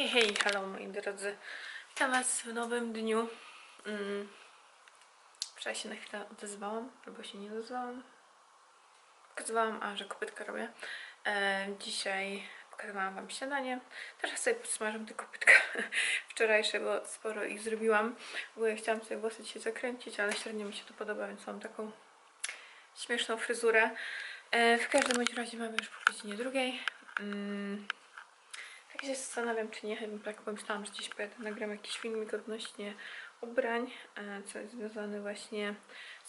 Hej, hej, halo moi drodzy. Witam Was w nowym dniu. Mm. Wczoraj się na chwilę odezwałam, albo się nie odezwałam. Pokazywałam, a że kopytka robię. E, dzisiaj pokazywałam Wam śniadanie. Teraz sobie podsmażam te kopytka wczorajsze, bo sporo ich zrobiłam. Bo ja chciałam sobie włosy dzisiaj zakręcić, ale średnio mi się to podoba, więc mam taką śmieszną fryzurę. E, w każdym razie mamy już po godzinie drugiej. Mm. Tak się zastanawiam, czy nie, tak pomyślałam, że gdzieś pojadę, nagram jakiś filmik odnośnie ubrań, e, co jest związane właśnie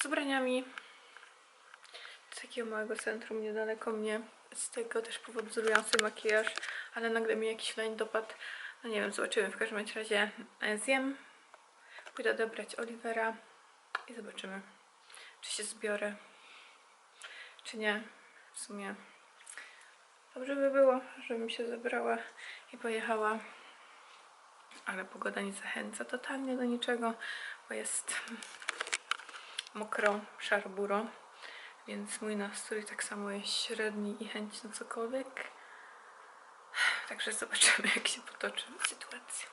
z ubraniami z takiego małego centrum niedaleko mnie. Z tego też powodu zrobiłam makijaż, ale nagle mi jakiś leń dopadł. No nie wiem, zobaczymy. W każdym razie e, zjem, pójdę odebrać Olivera i zobaczymy, czy się zbiorę, czy nie. W sumie Dobrze by było, żebym się zebrała i pojechała. Ale pogoda nie zachęca totalnie do niczego, bo jest mokro, szarburo. Więc mój nastrój tak samo jest średni i chęć na cokolwiek. Także zobaczymy, jak się potoczy sytuacja.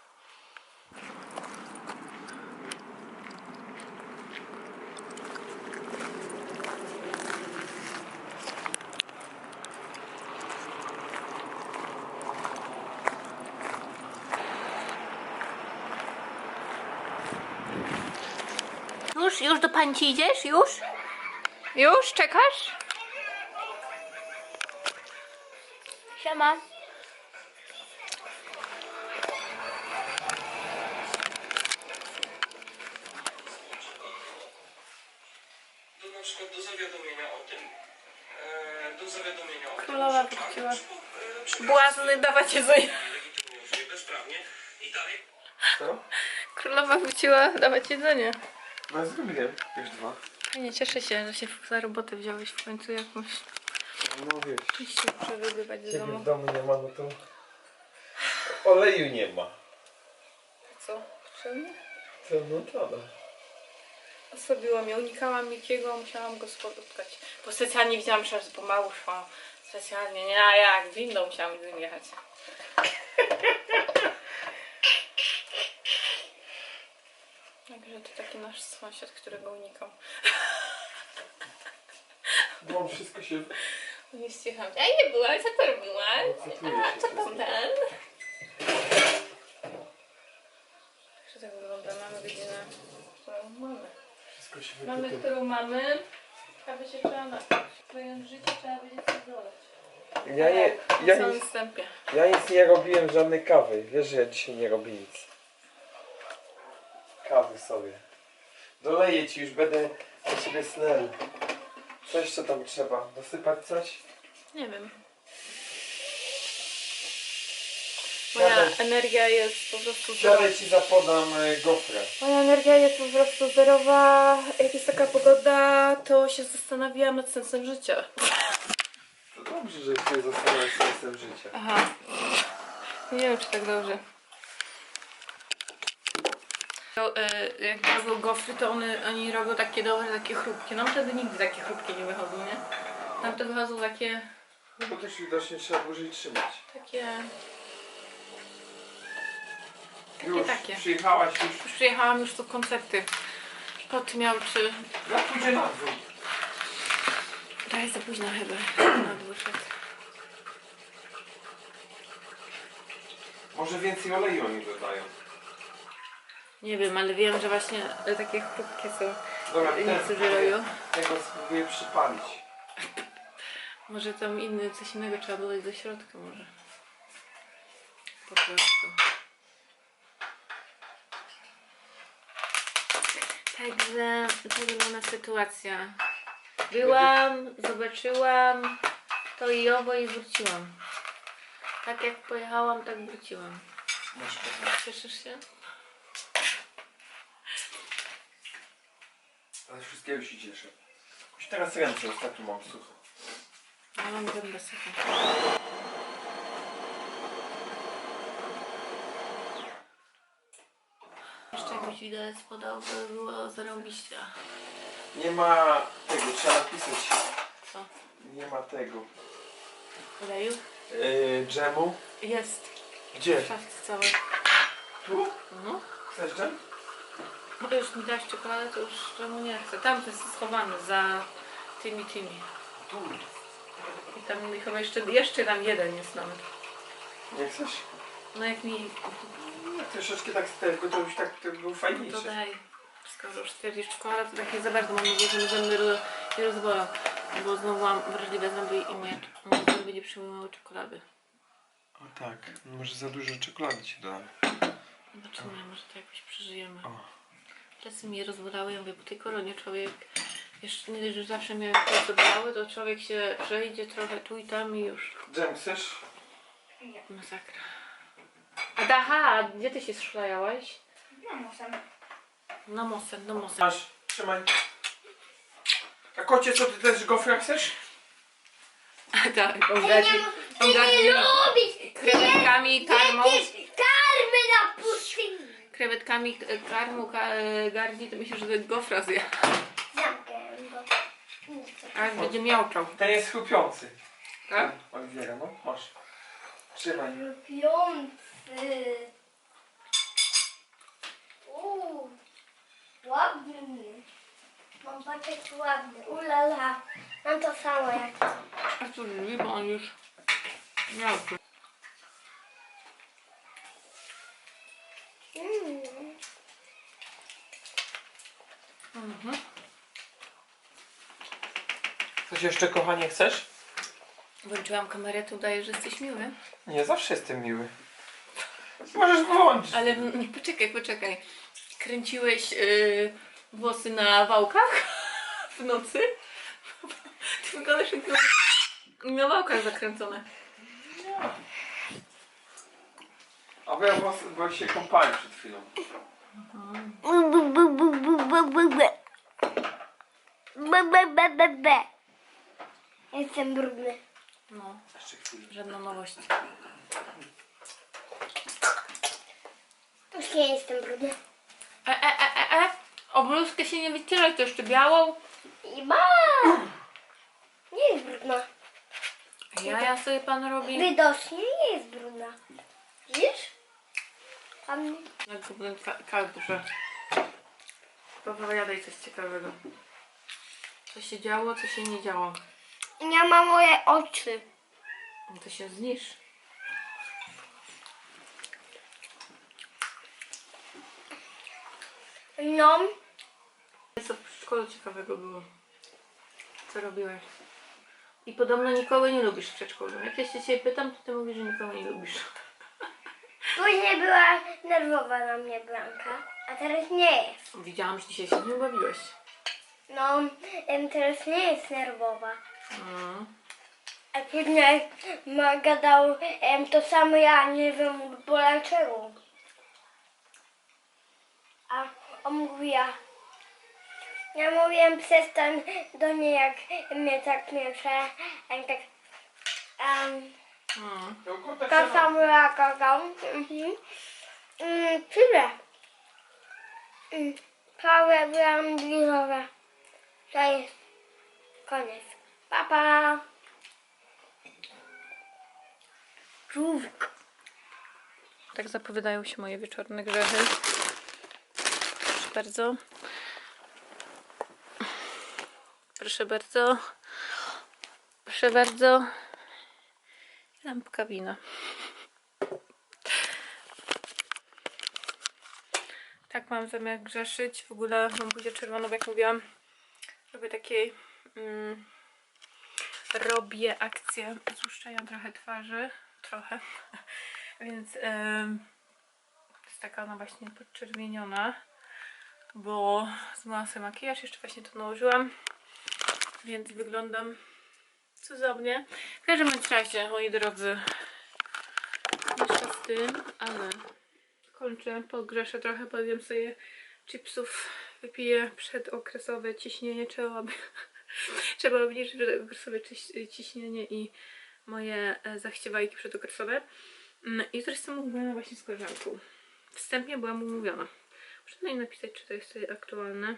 Pańci idziesz? Już? Już? Czekasz? Siema. na przykład do zawiadomienia o tym, e, do zawiadomienia o Królowa tym, że wróciła. czarny e, przy- Błazny, dawać jedzenie. legitymują się bezprawnie i dalej Co? Królowa wróciła dawać jedzenie. No zrobiłem. Już dwa. Nie cieszę się, że się za robotę wziąłeś w końcu jakąś. No wiesz. Musisz się przewybywać z Jak w domu. domu nie ma, no to... Oleju nie ma. Co? Potrzebne? To no to no. Osobiłam ją, unikałam Mikiego, musiałam go spotkać. Bo specjalnie widziałam, że pomału szłam. Specjalnie, nie, a jak windą musiałam z nim jechać. Także to taki nasz sąsiad, którego unikam. Mam wszystko się... On jest cicha. Ja nie była, co to robiłaś? Cytuję A, co tam ten? Także tak wygląda, mamy godzinę, którą mamy. Wszystko się Mamy, którą mamy. Kawy się trzeba napić. Pojąć życie trzeba będzie coś dolać. Ja nie... Na Ja samym nic, wstępie. ja nic nie robiłem, żadnej kawy. Wiesz, że ja dzisiaj nie robię nic. Kawy sobie. Doleję ci, już będę na ciebie snel. Co jeszcze tam trzeba? Dosypać coś? Nie wiem. Moja Siadaj. energia jest po prostu zerowa. Dalej ci zapodam e, gofrę. Moja energia jest po prostu zerowa. Jak jest taka pogoda, to się zastanawiałam nad sensem życia. To dobrze, że się zastanawiasz sensem życia. Aha. Nie wiem, czy tak dobrze. To, e, jak robią gofry, to one, oni robią takie dobre, takie chrupkie. Nam wtedy nigdy takie chrupkie nie wychodzą, nie? Tam to wychodzą takie, No bo też widocznie trzeba dłużej trzymać. takie... Takie, Już, takie. przyjechałaś już. Już przyjechałam, już tu koncerty. Kot miał czy... Jak pójdzie na dwór? Trochę za późno chyba na dwór szedł. Może więcej oleju oni dodają. Nie wiem, ale wiem, że właśnie takie chrupkie są. Dobra, Niektórzy robią. tego spróbuję przypalić. Może tam inny, coś innego trzeba dodać do środka może. Po prostu. Także to wygląda sytuacja. Byłam, zobaczyłam to i owo i wróciłam. Tak jak pojechałam, tak wróciłam. Cieszysz się? Ale wszystkiego się cieszę. Już teraz ręce ostatnio mam sucho. Ja mam gębę suchą. Jeszcze jakbyś widać podał, by było zarąbiście. Nie ma tego, trzeba napisać. Co? Nie ma tego. Oleju? Yy, dżemu. Jest. Gdzie? w szafce całe. Tu? No. Chcesz dżem? No to już mi dasz czekoladę, to już czemu nie chcę. Tam to jest schowane za tymi tymi. Tu. I tam chyba jeszcze, jeszcze tam jeden jest nawet. Nie chcesz? No jak mi No, troszeczkę tak z tego, to już tak to był fajniejsze. dodaj. Skoro już stwierdzisz czekolada, to tak nie za bardzo mam nadzieję, że mi zęby ro- nie rozbolą. Bo znowu mam wrażliwe zęby i moje, moje zęby nie przyjmują czekolady. O tak, może za dużo czekolady ci dodam. Zobaczymy, może to jakoś przeżyjemy. O. Plecy mnie rozbolały, ja mówię, po tej koronie człowiek, jeszcze nie dość, że zawsze miałem plecy bolały, to człowiek się przejdzie trochę tu i tam i już. Dżem chcesz? Masakra. A Daha, gdzie ty się szlajałaś? No muszę. Na mosem, na mosem. Masz, trzymaj. A kocie, co ty też gofra chcesz? tak, Ty nie, ogarnij. ty nie Ogarnij lubisz! krewetkami, karmą. Jakieś karmy na pustyni! Krewetkami, e, karmą, ka, e, garni, to myślę, że to gofra zje. A jak będzie miałczał. Ten jest chrupiący. Tak? Oliwiera, no, masz. Trzymaj. Lubiący. Uuu, ładny. Mam pakiet ładny. Ulala. Mam to samo jak to. A tu drzwi, bo on już miałczy. Mm. Mhm. Coś jeszcze, kochanie, chcesz? Włączyłam kamerę, to udaje, że jesteś miły. Nie, zawsze jestem miły. Możesz wyłączyć. Ale poczekaj, poczekaj. Kręciłeś y, włosy na wałkach w nocy? Ty wyglądasz jak na wałkach zakręcone. A bo ja włosy, bo się kąpałem przed chwilą. Bu, bu, bu, bu, bu, bu, Jestem brudny. No, Jeszcze chwilę. żadna nowość. Już nie jestem brudny. E, e, e, e, e. O bluzkę się nie wycieraj, to jeszcze białą. I ma! Nie jest brudna. Ja, ja sobie pan robi. Widocznie nie jest brudna. Widzisz? Pan... Jak ten ka-. Opowiadaj coś ciekawego. Co się działo, co się nie działo. Ja mam moje oczy. No to się znisz. No, Co w szkole ciekawego było? Co robiłeś? I podobno nikogo nie lubisz w przedszkolu. Jak ja się ciebie pytam, to ty mówisz, że nikogo nie lubisz. później była nerwowa na mnie Blanka, a teraz nie jest. Widziałam, że dzisiaj się z nim bawiłeś. No, em, teraz nie jest nerwowa. A później ma gadał em, to samo ja, nie wiem dlaczego. A on mówi ja. Ja mówiłem przestań do niej jak mnie tak miesza. em, tak um. To samo ja gadał. Mhm. Mm, tyle. Mm, Prawie byłam bliżowa. To jest koniec. Pa, pa. Żółwik. Tak zapowiadają się moje wieczorne grzechy. Proszę bardzo. Proszę bardzo. Proszę bardzo. Lampka wina. Tak mam zamiar grzeszyć. W ogóle mam buzię czerwoną, jak mówiłam. Robię takiej... Mm, robię akcję złuszczenia trochę twarzy. Trochę. Więc to jest taka ona właśnie podczerwieniona, bo zmyłam sobie makijaż, jeszcze właśnie to nałożyłam, więc wyglądam cudownie. W każdym razie, moi drodzy, jeszcze z tym, ale kończę, pogrzeszę trochę, powiem sobie chipsów, wypiję przedokresowe ciśnienie, by, trzeba obniżyć przedokresowe ciś- ciśnienie i moje e, zachciewajki przedokresowe. Mm, Jutro jestem umówiona właśnie z koleżanką. Wstępnie byłam umówiona. Muszę tutaj napisać, czy to jest tutaj aktualne.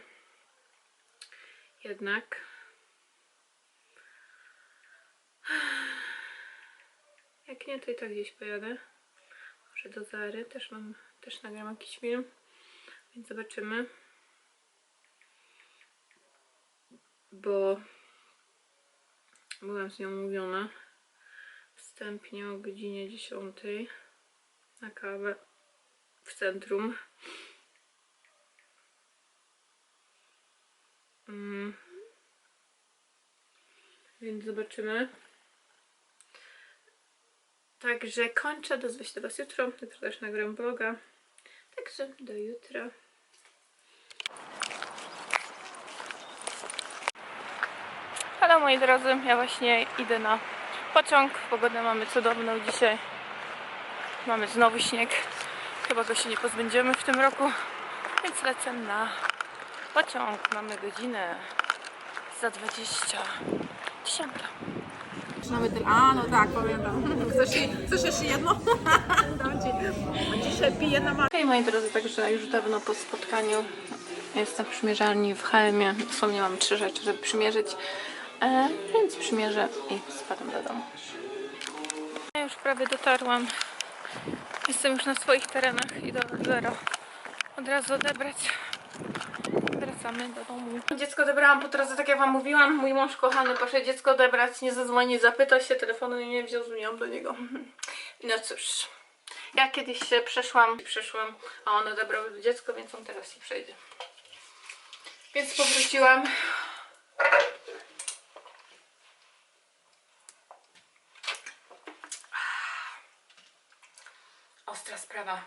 Jednak. Jak nie, to i tak gdzieś pojadę. Może do Zary też mam, też nagram jakiś film, więc zobaczymy. Bo byłam z nią umówiona wstępnie o godzinie 10 na kawę w centrum. Mm. Więc zobaczymy. Także kończę, dozwę się do Was jutro. Jutro też nagram vloga. Także do jutra. Halo moi drodzy, ja właśnie idę na pociąg. Pogodę mamy cudowną dzisiaj. Mamy znowu śnieg. Chyba go się nie pozbędziemy w tym roku. Więc lecę na pociąg. Mamy godzinę za 20. 10. Mamy tyle. A, no tak, pamiętam. Chcesz, chcesz jeszcze jedno? Dam ci. A dzisiaj piję na Hej moi drodzy, także już dawno po spotkaniu jestem w przymierzalni w Helmie. Dosłownie mam trzy rzeczy, żeby przymierzyć, e, więc przymierzę i spadam do domu. Ja już prawie dotarłam. Jestem już na swoich terenach i do zero. Od razu odebrać. Wracamy do domu. Dziecko odebrałam po drodze, tak jak wam mówiłam. Mój mąż kochany poszedł dziecko odebrać, nie zadzwoni, zapyta się, telefonu nie wziął, dzwoniłam do niego. No cóż. Ja kiedyś się przeszłam, przeszłam, a on odebrał dziecko, więc on teraz się przejdzie. Więc powróciłam. Ostra sprawa.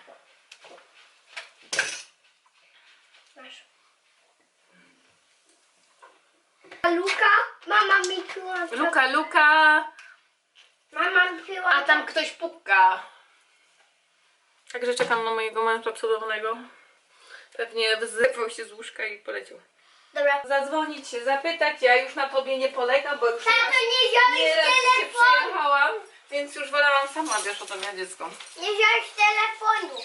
Masz. A Luka? Mama mi piła. Luka, Mama piła. a tam ktoś puka. Także czekam na mojego męża cudownego. Pewnie wyzywał się z łóżka i poleciał. Dobra. Zadzwonić się, zapytać, ja już na tobie nie polegam, bo już Tato, nie wziąłeś nieraz telefonu. przyjechałam, więc już wolałam sama, wiesz, o to miała dziecko. Nie wziąłeś telefonu.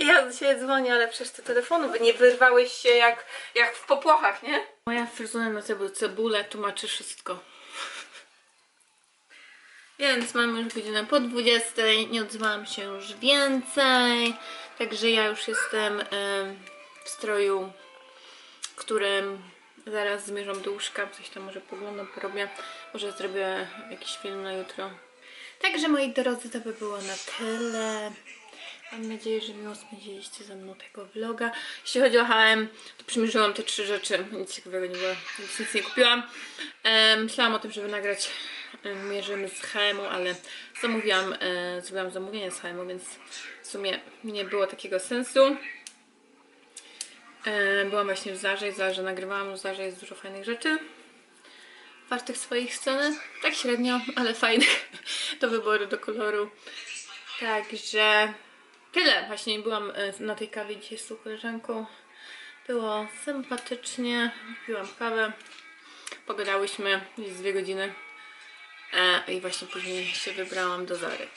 Ja do ciebie dzwonię, ale przecież te telefonu by nie wyrwałeś się jak, jak w popłochach, nie? Moja fryzura na cebu- cebulę tłumaczy wszystko. Więc mamy już godzinę po 20, nie odzywałam się już więcej, także ja już jestem em, w stroju, którym zaraz zmierzam do łóżka, coś tam może poglądam, porobię, może zrobię jakiś film na jutro. Także moi drodzy, to by było na tyle. Mam nadzieję, że miło spędziliście ze mną tego vloga. Jeśli chodzi o H&M, to przymierzyłam te trzy rzeczy. Nic ciekawego nie było, więc nic nie kupiłam. E, myślałam o tym, żeby nagrać e, mierzymy z H&M-u, ale zamówiłam, e, zrobiłam zamówienie z H&M-u, więc w sumie nie było takiego sensu. E, byłam właśnie w Zarze w Zarze nagrywałam. W Zarze jest dużo fajnych rzeczy wartych swoich scen. Tak średnio, ale fajnych do wyboru, do koloru. Także tyle. Właśnie byłam e, na tej kawie dzisiaj z koleżanką. Było sympatycznie. Piłam kawę. Pogadałyśmy gdzieś dwie godziny. E, I właśnie później się wybrałam do Zary.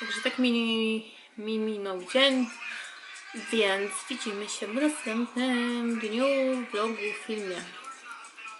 Także tak mi, mi minął dzień. Więc widzimy się w następnym dniu, vlogu, filmie.